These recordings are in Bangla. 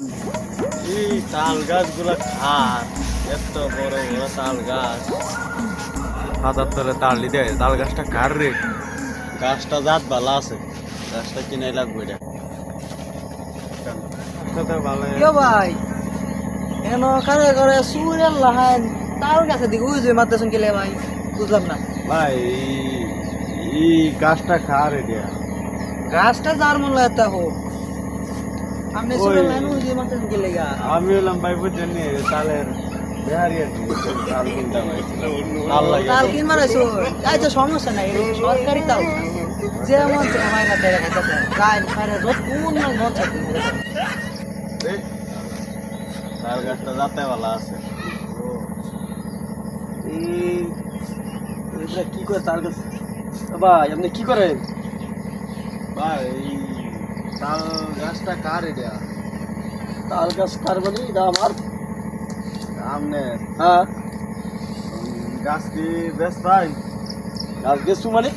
এই তাল গাছগুলো খার। এত বড় বড় তাল গাছ। হাজার তলে তাল দিতে তাল গাছটা কার রে? গাছটা জাত ভালো আছে। গাছটা কিনে লাগবে এটা ভালো ভাই এন কারে করে সুরের লাহান তার কাছে দিকে যে মারতেছেন কেলে ভাই? বুঝলাম না। ভাই এই- গাছটা খার এটা গাছটা যার মন লাগে তা হোক। আমি হলাম ভাই বুঝছেন নি, তালের সমস্যা নাই সরকারি যত গাছটা ভালো আছে। কি করে তাল গাছ? ভাই আপনি কি করেন? ভাই তাল গাছটা কার এটা? তাল গাছ কারবানি এটা আমার? আমনে হ্যাঁ। গাছ কি বেশ ভাই? গাছ গেছু মানে?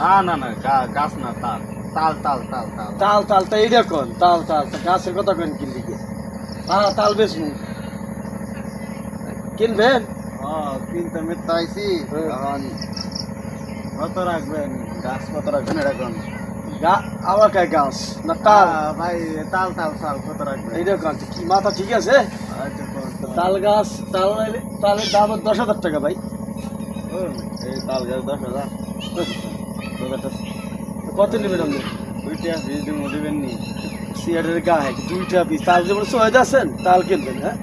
না না না গাছ না তাল। তাল তাল তাল তাল। তাল তাল তা এইটা কোন? তাল তাল তা গাছের কথা কেন কিনলি কে হ্যাঁ তাল বেচমু কিনবেন? ও কিনতে মিথ্যা আইছি। হ্যাঁ। কত রাখবেন? গাছ কত রাখবেন এরকম গা আবার কায় গাছ? না তাল? ভাই তাল তাল তাল কত রাখবেন এইটা কোন কি মাথা ঠিক আছে? তাল? তাল গাছ তাল তালের দাম দশ হাজার টাকা ভাই। এই তাল গাছ দশ হাজার। কত নেবেন আপনি? দুইটা বীজ দিব দিবেন নি সিয়ারের গায়ে দুইটা পিস। তাল যেমন সহজ আছেন তাল কিনবেন হ্যাঁ?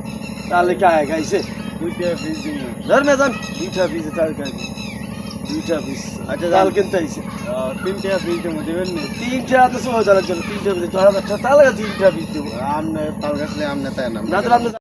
তাহলে গায়ে গাইছে। দুইটা বীজ দিব। ধর মেজান দুইটা পিস তাল গায়ে দুইটা পিস আচ্ছা, ডাল। কিনতে আইছে। তিনটা পিস দিব দিবেন নি তিনটা হাতে সহজ আলার জন্য। তিনটা পিস দশ হাজার টাকা তাল তিনটা পিস দেবো। আমনে পাল গাছ নিয়ে আমনে তাই না? না তাহলে